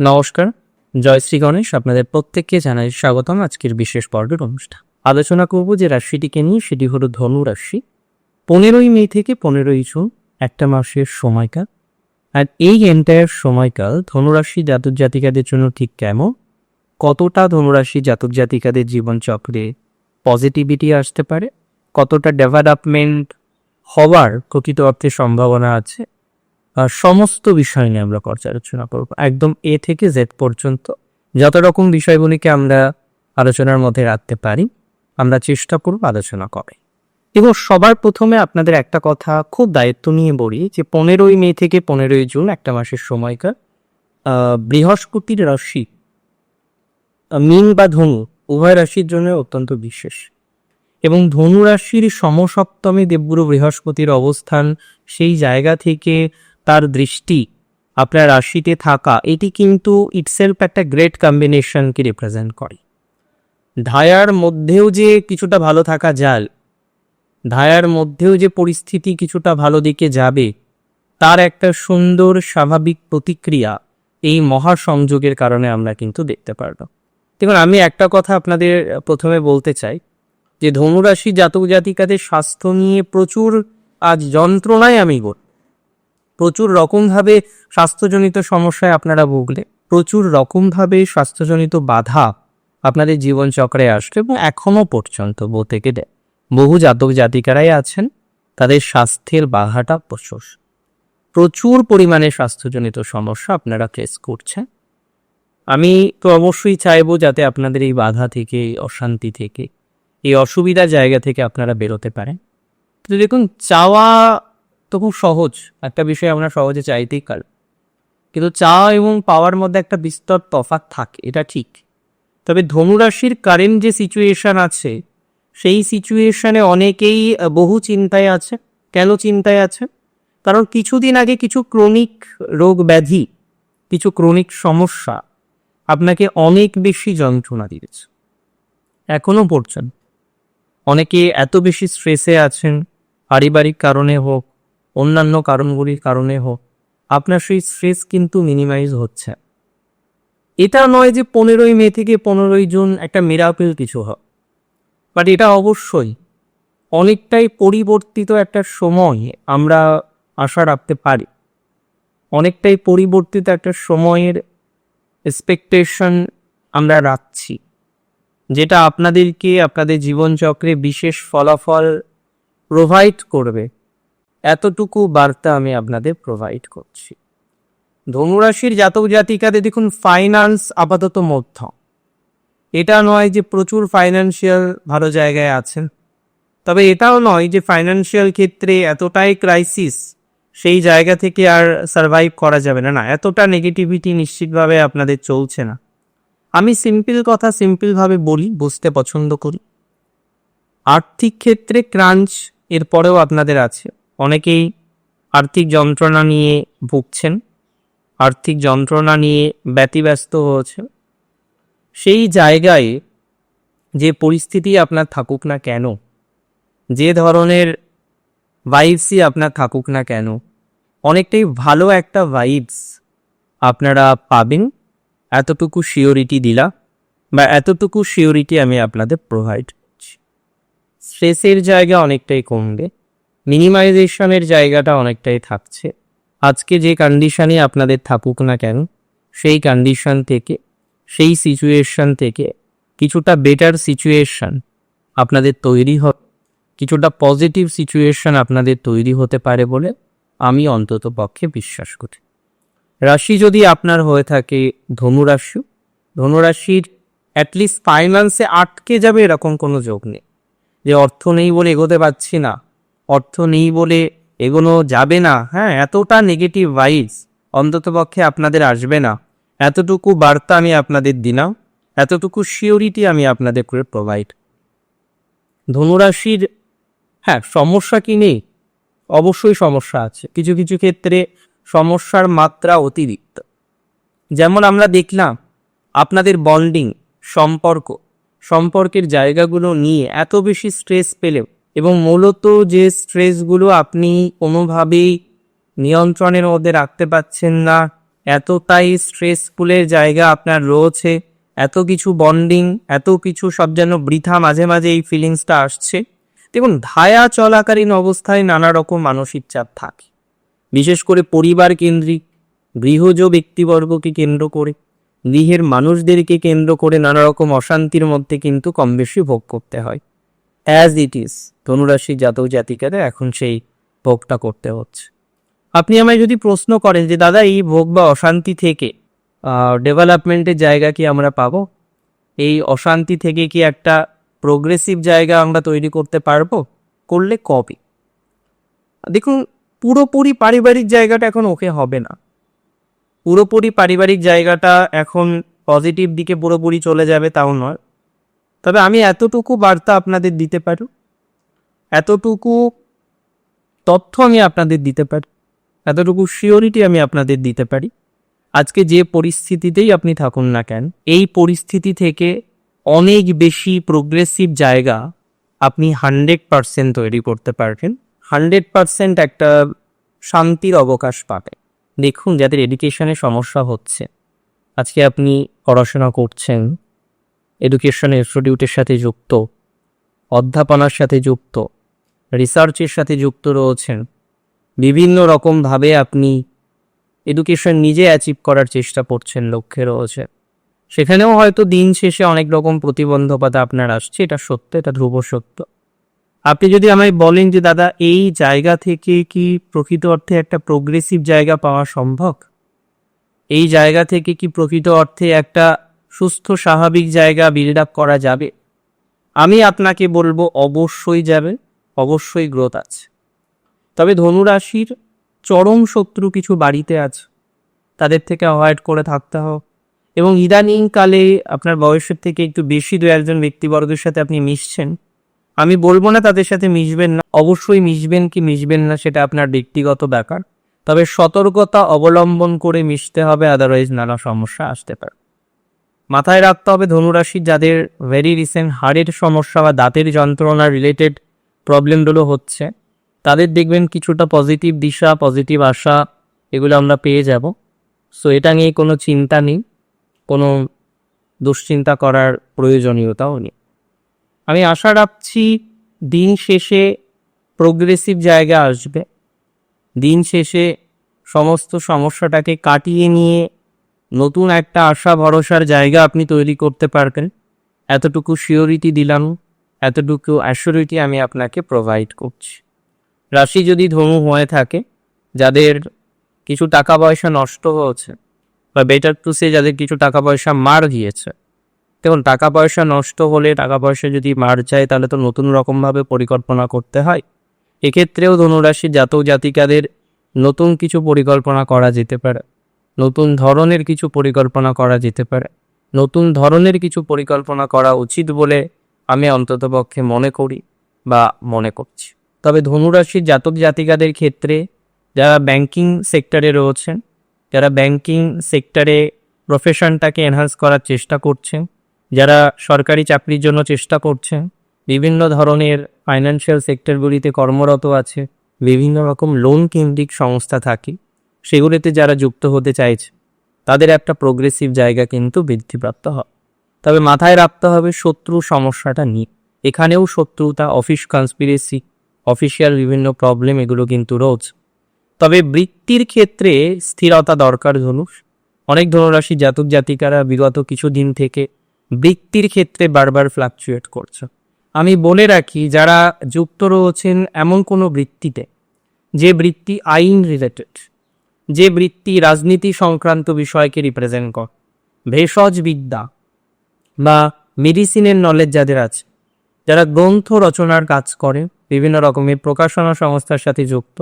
নমস্কার, জয় শ্রী গণেশ, আপনাদের প্রত্যেককে জানাই স্বাগতম আজকের বিশেষ পর্বের অনুষ্ঠান। আলোচনা করব যে রাশিটিকে নিয়ে, সেটি হলো ধনু রাশি। পনেরোই মে থেকে পনেরোই জুন, একটা মাসের সময়কাল। আর এই এন্টায়ার সময়কাল ধনুরাশি জাতক জাতিকাদের জন্য ঠিক কেমন? কতটা ধনুরাশি জাতক জাতিকাদের জীবনচক্রে পজিটিভিটি আসতে পারে? কতটা ডেভেলপমেন্ট হওয়ার প্রকৃত অর্থে সম্ভাবনা আছে? সমস্ত বিষয় নিয়ে আমরা পর্যালোচনা করব। একদম এ থেকে জেড পর্যন্ত। যত রকম বিষয়গুলিকে আমরা আলোচনার মধ্যে রাখতে পারি, আমরা চেষ্টা করব আলোচনা করে এবং সবার প্রথমে আপনাদের একটা কথা খুব দায়িত্ব নিয়ে বলি যে পনেরোই মে থেকে পনেরোই জুন একটা মাসের সময়কার বৃহস্পতির রাশি মীন বা ধনু, উভয় রাশির জন্য অত্যন্ত বিশেষ। এবং ধনু রাশির সমসপ্তমে দেবগুরু বৃহস্পতির অবস্থান সেই জায়গা থেকে তার দৃষ্টি, আপনার রাশিতে থাকা, এটি কিন্তু ইটসেলফ একটা গ্রেট কম্বিনেশনকে রিপ্রেজেন্ট করে। ধায়ার মধ্যেও যে কিছুটা ভালো থাকা যায় ধায়ার মধ্যেও যে পরিস্থিতি কিছুটা ভালো দিকে যাবে, তার একটা সুন্দর স্বাভাবিক প্রতিক্রিয়া এই মহাসংযোগের কারণে আমরা কিন্তু দেখতে পারব। দেখুন, আমি একটা কথা আপনাদের প্রথমে বলতে চাই, যে ধনুরাশি জাতক জাতিকাদের স্বাস্থ্য নিয়ে প্রচুর আজ যন্ত্রণায় আমি বল প্রচুর রকমভাবে স্বাস্থ্যজনিত সমস্যায় আপনারা ভুগলে, প্রচুর রকমভাবে স্বাস্থ্যজনিত বাধা আপনাদের জীবনচক্রে আসবে এবং এখনও পর্যন্ত বলতে গেলে বহু জাতক জাতিকারাই আছেন, তাদের স্বাস্থ্যের বাধাটা প্রচুর। প্রচুর পরিমাণে স্বাস্থ্যজনিত সমস্যা আপনারা ফেস করছেন। আমি তো অবশ্যই চাইব যাতে আপনাদের এই বাধা থেকে এই অশান্তি থেকে, এই অসুবিধা জায়গা থেকে আপনারা বেরোতে পারেন। তো দেখুন, চাওয়া তো খুব সহজ, একটা বিষয় আমরা সহজে চাইতেই পার। কিন্তু চাওয়া এবং পাওয়ার মধ্যে একটা বিস্তর তফাৎ থাকে, এটা ঠিক। তবে ধনুরাশির কারেন্ট যে সিচুয়েশান আছে, সেই সিচুয়েশানে অনেকেই বহু চিন্তায় আছে। কেন চিন্তায় আছে? কারণ কিছুদিন আগে কিছু ক্রনিক রোগ ব্যাধি, কিছু ক্রনিক সমস্যা আপনাকে অনেক বেশি যন্ত্রণা দিয়েছে। এখনও পড়ছেন। অনেকে এত বেশি স্ট্রেসে আছেন, পারিবারিক কারণে হোক অন্যান্য কারণগুলির কারণে হোক, আপনার সেই স্ট্রেস কিন্তু মিনিমাইজ হচ্ছে। এটা নয় যে পনেরোই মে থেকে পনেরোই জুন একটা মিরাকেল কিছু হয় বাট এটা অবশ্যই অনেকটাই পরিবর্তিত একটা সময় আমরা আশা রাখতে পারি। অনেকটাই পরিবর্তিত একটা সময়ের এক্সপেকটেশন আমরা রাখছি, যেটা আপনাদেরকে আপনাদের জীবনচক্রে বিশেষ ফলাফল প্রোভাইড করবে। এতটুকু বার্তা আমি আপনাদের প্রোভাইড করছি। ধনুরাশির জাতক জাতিকাদের দেখুন ফাইন্যান্স আপাতত মধ্যম এটা নয় যে প্রচুর ফাইন্যান্সিয়াল ভালো জায়গায় আছেন। তবে এটাও নয় যে ফাইন্যান্সিয়াল ক্ষেত্রে এতটাই ক্রাইসিস সেই জায়গা থেকে আর সার্ভাইভ করা যাবে না। না, এতটা নেগেটিভিটি নিশ্চিতভাবে আপনাদের চলছে না। আমি সিম্পল কথা সিম্পলভাবে বলি, বুঝতে পছন্দ করি। আর্থিক ক্ষেত্রে ক্রাঞ্চ এরপরেও আপনাদের আছে। অনেকেই আর্থিক যন্ত্রণা নিয়ে ভুগছেন, আর্থিক যন্ত্রণা নিয়ে ব্যতিব্যস্ত হয়েছে সেই জায়গায় যে পরিস্থিতি আপনার থাকুক না কেন, যে ধরনের ভাইবসই আপনার থাকুক না কেন, অনেকটাই ভালো একটা ভাইবস আপনারা পাবেন। এতটুকু শিওরিটি দিলা বা এতটুকু শিওরিটি আমি আপনাদের প্রোভাইড করছি। স্ট্রেসের জায়গা অনেকটাই কমবে। মিনিমাইজেশনের জায়গাটা অনেকটাই থাকছে। আজকে যে কন্ডিশনে আপনাদের থাকুক না কেন, সেই কন্ডিশন থেকে, সেই সিচুয়েশন থেকে কিছুটা বেটার সিচুয়েশন আপনাদের তৈরি হবে কিছুটা পজিটিভ সিচুয়েশন আপনাদের তৈরি হতে পারে বলে আমি অন্তত পক্ষে বিশ্বাস করি। রাশি যদি আপনার হয়ে থাকে ধনুরাশি ধনুরাশির অ্যাটলিস্ট ফাইন্যান্সে আটকে যাবে এরকম কোনো যোগ নেই। যে অর্থ নেই বলে এগোতে পারছি না অর্থ নেই বলে এগোনো যাবে না। হ্যাঁ এতটা নেগেটিভ ভাইবস অন্ততপক্ষে আপনাদের আসবে না। এতটুকু বার্তা আমি আপনাদের দিলাম, এতটুকু শিওরিটি আমি আপনাদের করে প্রোভাইড ধনুরাশির হ্যাঁ সমস্যা কি নেই? অবশ্যই সমস্যা আছে। কিছু কিছু ক্ষেত্রে সমস্যার মাত্রা অতিরিক্ত। যেমন আমরা দেখলাম, আপনাদের বন্ডিং সম্পর্ক, সম্পর্কের জায়গাগুলো নিয়ে এত বেশি স্ট্রেস পেলেও এবং মূলত যে স্ট্রেসগুলো আপনি কোনোভাবেই নিয়ন্ত্রণের মধ্যে রাখতে পারছেন না, এতটাই স্ট্রেসফুলের জায়গা আপনার রয়েছে, এত কিছু বন্ডিং এত কিছু সব যেন বৃথা মাঝে মাঝে এই ফিলিংসটা আসছে। দেখুন, ধায়া চলাকালীন অবস্থায় নানা রকম মানসিক চাপ থাকে। বিশেষ করে পরিবার কেন্দ্রিক, গৃহজ ব্যক্তিবর্গকে কেন্দ্র করে, গৃহের মানুষদেরকে কেন্দ্র করে নানা রকম অশান্তির মধ্যে কিন্তু কম বেশি ভোগ করতে হয়। অ্যাজ ইট ইজ ধনুরাশি জাতক জাতিকাদের এখন সেই ভোগটা করতে হচ্ছে। আপনি আমায় যদি প্রশ্ন করেন যে, দাদা, এই ভোগ বা অশান্তি থেকে ডেভেলপমেন্টের জায়গা কি আমরা পাবো? এই অশান্তি থেকে কি একটা প্রোগ্রেসিভ জায়গা আমরা তৈরি করতে পারব? করলে কবে? দেখুন, পুরোপুরি পারিবারিক জায়গাটা এখন ওকে হবে না। পুরোপুরি পারিবারিক জায়গাটা এখন পজিটিভ দিকে পুরোপুরি চলে যাবে তাও নয়। তবে আমি এতটুকু বার্তা আপনাদের দিতে পারি, এতটুকু তথ্য আমি আপনাদের দিতে পারি, এতটুকু শিওরিটি আমি আপনাদের দিতে পারি। আজকে যে পরিস্থিতিতেই আপনি থাকুন না কেন, এই পরিস্থিতি থেকে অনেক বেশি প্রোগ্রেসিভ জায়গা আপনি হান্ড্রেড পারসেন্ট তৈরি করতে পারবেন। হান্ড্রেড পারসেন্ট একটা শান্তির অবকাশ পাবে। দেখুন, যাদের এডুকেশনে সমস্যা হচ্ছে, আজকে আপনি পড়াশোনা করছেন এডুকেশন ইনস্টিটিউটের সাথে যুক্ত, অধ্যাপনার সাথে যুক্ত রিসার্চের সাথে যুক্ত রয়েছেন। বিভিন্ন রকমভাবে আপনি এডুকেশন নিজে অ্যাচিভ করার চেষ্টা করছেন, লক্ষ্যে রয়েছে। সেখানেও হয়তো দিন শেষে অনেক রকম প্রতিবন্ধকতা আপনার আসছে, এটা সত্য, এটা ধ্রুব সত্য। আপনি যদি আমায় বলেন যে, দাদা, এই জায়গা থেকে কি প্রকৃত অর্থে একটা প্রোগ্রেসিভ জায়গা পাওয়া সম্ভব? এই জায়গা থেকে কি প্রকৃত অর্থে একটা সুস্থ, স্বাভাবিক জায়গা বিল্ড আপ করা যাবে। আমি আপনাকে বলব, অবশ্যই যাবে, অবশ্যই গ্রোথ আছে। তবে ধনুরাশির চরম শত্রু কিছু বাড়িতে আছে। তাদের থেকে অ্যাভয়েড করে থাকতে হোক এবং ইদানিংকালে আপনার বয়সের থেকে একটু বেশি দু একজন ব্যক্তিবর্গের সাথে আপনি মিশছেন। আমি বলব না তাদের সাথে মিশবেন না। অবশ্যই মিশবেন কি মিশবেন না সেটা আপনার ব্যক্তিগত ব্যাপার। তবে সতর্কতা অবলম্বন করে মিশতে হবে আদারওয়াইজ নানা সমস্যা আসতে পারে। মাথায় রাখতে হবে ধনুরাশি যাদের ভেরি রিসেন্ট হাড়ের সমস্যা বা দাঁতের যন্ত্রণা রিলেটেড প্রবলেমগুলো হচ্ছে, তাদের দেখবেন কিছুটা পজিটিভ দিশা পজিটিভ আশা, এগুলো আমরা পেয়ে যাব। সো এটা নিয়ে কোনো চিন্তা নেই, কোনো দুশ্চিন্তা করার প্রয়োজনীয়তাও নেই। আমি আশা রাখছি দিন শেষে প্রোগ্রেসিভ জায়গা আসবে। দিন শেষে সমস্ত সমস্যাটাকে কাটিয়ে নিয়ে নতুন একটা আশা, ভরসার জায়গা আপনি তৈরি করতে পারবেন। এতটুকু শিওরিটি দিলাম, এতটুকু অ্যাসিওরিটি আমি আপনাকে প্রোভাইড করছি। রাশি যদি ধনু হয়ে থাকে, যাদের কিছু টাকা পয়সা নষ্ট হয়েছে, বা বেটার টু সে যাদের কিছু টাকা পয়সা মার গিয়েছে, দেখুন, টাকা পয়সা নষ্ট হলে, টাকা পয়সা যদি মার যায়, তাহলে তো নতুন রকমভাবে পরিকল্পনা করতে হয়। এক্ষেত্রেও ধনুরাশি জাতক জাতিকাদের নতুন কিছু পরিকল্পনা করা যেতে পারে। নতুন ধরনের কিছু পরিকল্পনা করা যেতে পারে। নতুন ধরনের কিছু পরিকল্পনা করা উচিত বলে আমি অন্ততপক্ষে মনে করি বা মনে করছি। তবে ধনুরাশির জাতক জাতিকাদের ক্ষেত্রে যারা ব্যাংকিং সেক্টরে রয়েছেন, যারা ব্যাংকিং সেক্টরে প্রফেশনটাকে এনহান্স করার চেষ্টা করছেন, যারা সরকারি চাকরির জন্য চেষ্টা করছেন, বিভিন্ন ধরনের ফাইন্যান্সিয়াল সেক্টরগুলিতে কর্মরত আছে, বিভিন্ন রকম লোন কেন্দ্রিক সংস্থা থাকে সেগুলিতে যারা যুক্ত হতে চাইছে, তাদের একটা প্রোগ্রেসিভ জায়গা কিন্তু বৃদ্ধিপ্রাপ্ত হয়। তবে মাথায় রাখতে হবে শত্রু সমস্যাটা নিয়ে। এখানেও শত্রুতা অফিস কনস্পিরেসি অফিসিয়াল বিভিন্ন প্রবলেম এগুলো কিন্তু রোজ তবে বৃত্তির ক্ষেত্রে স্থিরতা দরকার ধনুষ। অনেক ধনুরাশি জাতক জাতিকারা বিগত কিছুদিন থেকে বৃত্তির ক্ষেত্রে বারবার ফ্লাকচুয়েট করছে। আমি বলে রাখি, যারা যুক্ত রয়েছেন এমন কোনো বৃত্তিতে, যে বৃত্তি আইন রিলেটেড যে বৃত্তি রাজনীতি সংক্রান্ত বিষয়কে রিপ্রেজেন্ট কর। ভেষজ বিদ্যা বা মেডিসিনের নলেজ যাদের আছে, যারা গ্রন্থ রচনার কাজ করে, বিভিন্ন রকমের প্রকাশনা সংস্থার সাথে যুক্ত,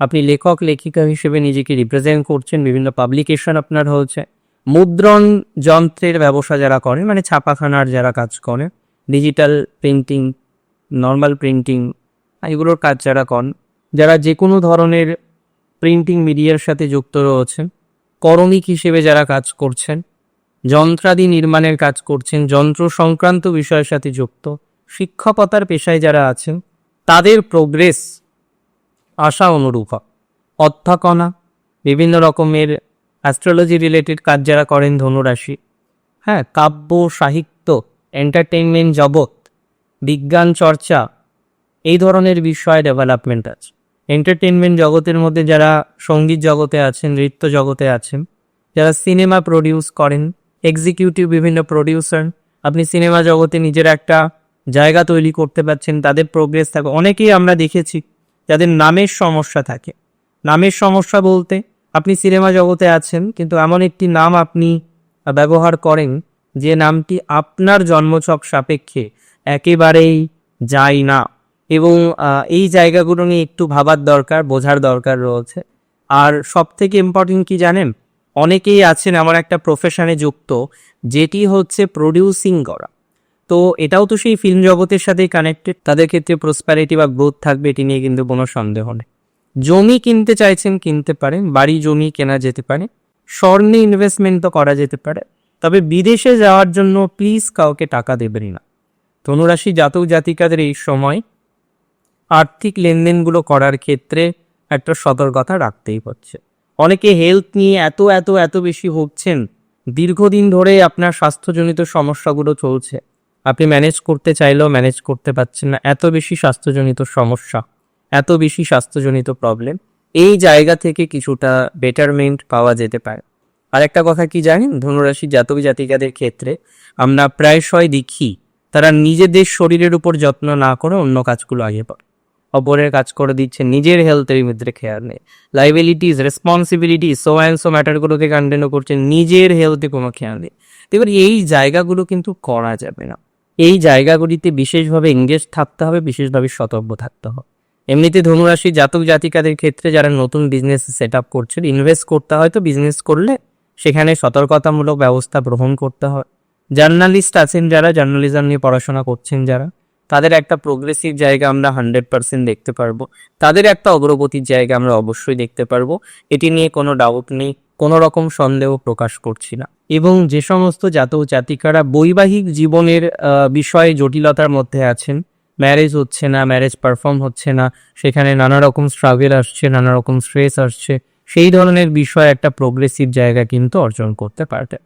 আপনি লেখক, লেখিকা হিসেবে নিজেকে রিপ্রেজেন্ট করছেন, বিভিন্ন পাবলিকেশন আপনার হচ্ছে মুদ্রণ যন্ত্রের ব্যবসা যারা করে মানে ছাপাখানার যারা কাজ করে ডিজিটাল প্রিন্টিং নর্মাল প্রিন্টিং এগুলোর কাজ যারা করেন, যারা যে কোনো ধরনের প্রিন্টিং মিডিয়ার সাথে যুক্ত রয়েছেন করমিক হিসেবে যারা কাজ করছেন, যন্ত্রাদি নির্মাণের কাজ করছেন, যন্ত্র সংক্রান্ত বিষয়ের সাথে যুক্ত, শিক্ষকতার পেশায় যারা আছেন, তাদের প্রোগ্রেস আশা অনুরূপ। অধ্যাপনা, বিভিন্ন রকমের অ্যাস্ট্রোলজি রিলেটেড কাজ যারা করেন ধনুরাশি হ্যাঁ কাব্য, সাহিত্য এন্টারটেইনমেন্ট জগৎ, বিজ্ঞান চর্চা, এই ধরনের বিষয়ে ডেভেলপমেন্ট আছে এন্টারটেইনমেন্ট জগতের মধ্যে যারা সংগীত জগতে আছেন, নৃত্য জগতে আছেন, যারা সিনেমা প্রডিউস করেন এক্সিকিউটিভ বিভিন্ন প্রডিউসার আপনি সিনেমা জগতে নিজের একটা জায়গা তৈরি করতে পারছেন, তাদের প্রোগ্রেস থাকে। অনেকেই আমরা দেখেছি যাদের নামের সমস্যা থাকে। নামের সমস্যা বলতে আপনি সিনেমা জগতে আছেন, কিন্তু এমন একটি নাম আপনি ব্যবহার করেন, যে নামটি আপনার জন্মছক সাপেক্ষে একেবারেই যায় না। এবং এই জায়গাগুলো নিয়ে একটু ভাবার দরকার, বোঝার দরকার রয়েছে। আর সব থেকে ইম্পর্টেন্ট কি জানেন? অনেকেই আছেন আমার একটা প্রফেশনে যুক্ত, যেটি হচ্ছে প্রডিউসিং করা। তো এটাও তো সেই ফিল্ম জগতের সাথেই কানেক্টেড তাদের ক্ষেত্রে প্রসপ্যারিটি বা গ্রোথ থাকবে, এটি নিয়ে কিন্তু কোনো সন্দেহ নেই। জমি কিনতে চাইছেন, কিনতে পারেন। বাড়ি, জমি কেনা যেতে পারে। স্বর্ণে ইনভেস্টমেন্ট তো করা যেতে পারে। তবে বিদেশে যাওয়ার জন্য প্লিজ কাউকে টাকা দেবেনই না। ধনুরাশি জাতক জাতিকাদের এই সময় আর্থিক লেনদেনগুলো করার ক্ষেত্রে একটা সতর্কতা রাখতেই হচ্ছে। অনেকে হেলথ নিয়ে এত এত এত বেশি ভুগছেন, দীর্ঘদিন ধরে আপনার স্বাস্থ্যজনিত সমস্যাগুলো চলছে। আপনি ম্যানেজ করতে চাইলেও ম্যানেজ করতে পারছেন না, এত বেশি স্বাস্থ্যজনিত সমস্যা, এত বেশি স্বাস্থ্যজনিত প্রবলেম এই জায়গা থেকে কিছুটা বেটারমেন্ট পাওয়া যেতে পারে। আর একটা কথা কি জানেন? ধনুরাশি জাতক জাতিকাদের ক্ষেত্রে আমরা প্রায়শই দেখি, তারা নিজেদের শরীরের উপর যত্ন না করে অন্য কাজগুলো আগে পড়ে অপরের কাজ করে দিচ্ছে, নিজের হেলথের মধ্যে খেয়াল নেই। Liabilities responsibility so and so ম্যাটারগুলোকে continue করছে, নিজের হেলথে কোনো খেয়াল নেই। এবার এই জায়গাগুলো কিন্তু করা যাবে না। এই জায়গাগুলিতে বিশেষভাবে এঙ্গেজ থাকতে হবে, বিশেষভাবে সতর্ক থাকতে হবে। এমনিতে ধনুরাশি জাতক জাতিকাদের ক্ষেত্রে যারা নতুন বিজনেস সেট আপ করছেন ইনভেস্ট করতে হয় তো বিজনেস করলে সেখানে সতর্কতামূলক ব্যবস্থা গ্রহণ করতে হয় জার্নালিস্ট আছেন যারা জার্নালিজম নিয়ে পড়াশোনা করছেন যারা তাদের একটা প্রোগ্রেসিভ জায়গা আমরা হান্ড্রেড পার্সেন্ট দেখতে পারব। তাদের একটা অগ্রগতির জায়গা আমরা অবশ্যই দেখতে পারব। এটি নিয়ে কোনো ডাউট নেই, কোনো রকম সন্দেহ প্রকাশ করছি না। এবং যে সমস্ত জাতক জাতিকারা বৈবাহিক জীবনের বিষয়ে জটিলতার মধ্যে আছেন ম্যারেজ হচ্ছে না ম্যারেজ পারফর্ম হচ্ছে না, সেখানে নানা রকম স্ট্রাগল আসছে, নানা রকম স্ট্রেস আসছে, সেই ধরনের বিষয় একটা প্রোগ্রেসিভ জায়গা কিন্তু অর্জন করতে পারবে।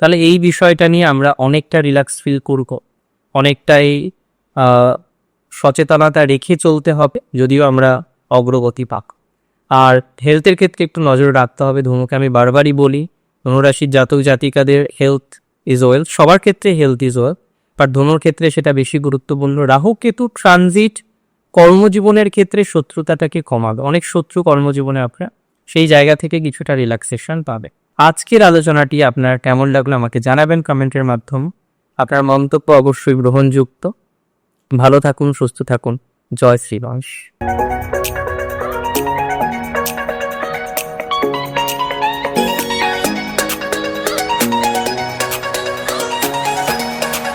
তাহলে এই বিষয়টা নিয়ে আমরা অনেকটা রিল্যাক্স ফিল করব। অনেকটাই সচেতনতা রেখে চলতে হবে, যদিও আমরা অগ্রগতি পাক। আর হেলথের ক্ষেত্রে একটু নজর রাখতে হবে ধনুকে আমি বারবারই বলি, ধনুরাশির জাতক জাতিকাদের হেলথ ইজ ওয়েল সবার ক্ষেত্রে হেলথ ইজ ওয়েল বাট ধনুর ক্ষেত্রে সেটা বেশি গুরুত্বপূর্ণ। রাহু কেতু ট্রানজিট কর্মজীবনের ক্ষেত্রে শত্রুতাটাকে কমাবে। অনেক শত্রু কর্মজীবনে আপনার সেই জায়গা থেকে কিছুটা রিল্যাক্সেশন পাবে। আজকের আলোচনাটি আপনার কেমন লাগল আমাকে জানাবেন কমেন্টের মাধ্যমে। আপনার মন্তব্য অবশ্যই গ্রহণযুক্ত ভালো থাকুন সুস্থ থাকুন। জয় শ্রীবংশ